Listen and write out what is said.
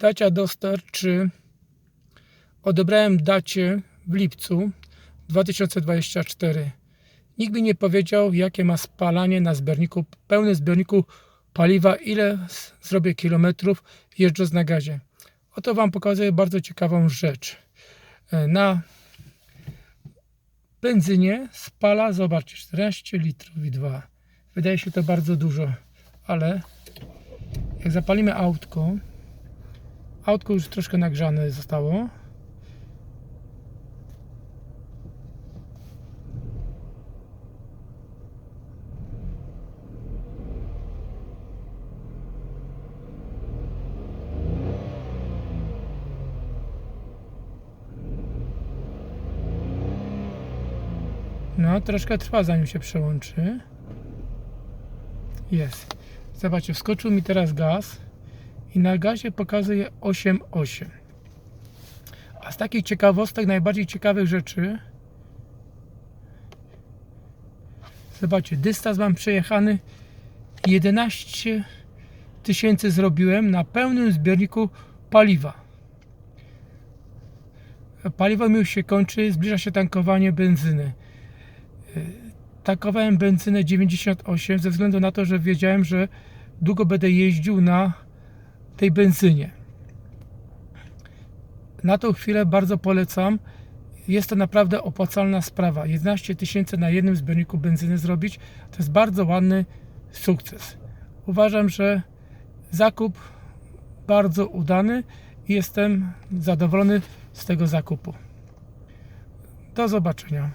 Dacia 3 odebrałem dacie w lipcu 2024. Nikt mi nie powiedział, jakie ma spalanie na zbiorniku, pełnym zbiorniku paliwa, ile zrobię kilometrów jeżdżąc na gazie. Oto Wam pokazuję bardzo ciekawą rzecz. E, Na benzynie spala, zobaczcie, 14 litrów i 2. Wydaje się to bardzo dużo, ale jak zapalimy autko, autko już troszkę nagrzane zostało. No, troszkę trwa zanim się przełączy. Jest. Zobaczcie, wskoczył mi teraz gaz i na gazie pokazuje 8,8. A z takich ciekawostek, najbardziej ciekawych rzeczy Zobaczcie, dystans mam przejechany 11 tysięcy zrobiłem na pełnym zbiorniku paliwa. Paliwo mi już się kończy, zbliża się tankowanie benzyny. Tankowałem benzynę 98 ze względu na to, że wiedziałem, że długo będę jeździł na tej benzynie. Na tą chwilę bardzo polecam. Jest to naprawdę opłacalna sprawa. 11 tysięcy na jednym zbiorniku benzyny zrobić to jest bardzo ładny sukces. Uważam, że zakup bardzo udany i jestem zadowolony z tego zakupu. Do zobaczenia.